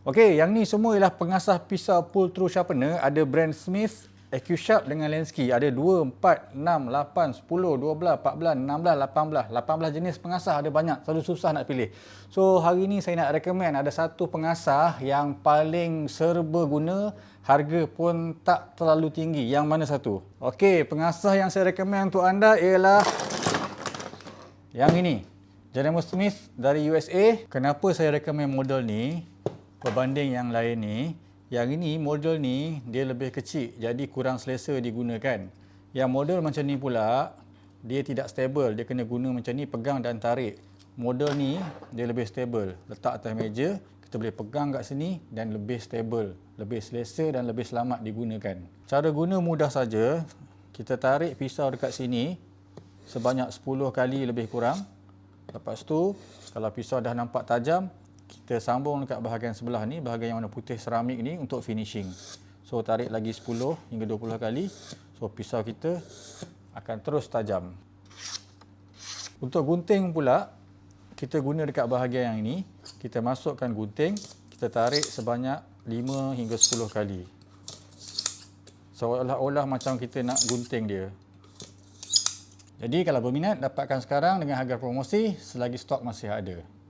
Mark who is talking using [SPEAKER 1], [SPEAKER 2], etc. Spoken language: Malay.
[SPEAKER 1] Okey, yang ni semua ialah pengasah pisau pull through sharpener. Ada brand Smith, AccuSharp dengan Lenski. Ada 2, 4, 6, 8, 10, 12, 14, 16, 18. 18 jenis pengasah ada banyak. Selalu susah nak pilih. So, hari ni saya nak recommend ada satu pengasah yang paling serba guna. Harga pun tak terlalu tinggi. Yang mana satu? Okey, pengasah yang saya recommend untuk anda ialah yang ini. General Smith dari USA. Kenapa saya recommend model ni? Berbanding yang lain ni yang ini model ni dia lebih kecil jadi kurang selesa digunakan. Yang model macam ni pula dia tidak stable. Dia kena guna macam ni pegang dan tarik. Model ni dia lebih stable. Letak atas meja kita boleh pegang kat sini dan lebih stable. Lebih selesa dan lebih selamat digunakan. Cara guna mudah saja. Kita tarik pisau dekat sini sebanyak 10 kali lebih kurang. Lepas tu kalau pisau dah nampak tajam kita sambung dekat bahagian sebelah ni, bahagian yang warna putih seramik ni untuk finishing. So tarik lagi 10 hingga 20 kali. So pisau kita akan terus tajam. Untuk gunting pula, kita guna dekat bahagian yang ini. Kita masukkan gunting, kita tarik sebanyak 5 hingga 10 kali. Seolah-olah macam kita nak gunting dia. Jadi kalau berminat, dapatkan sekarang dengan harga promosi selagi stok masih ada.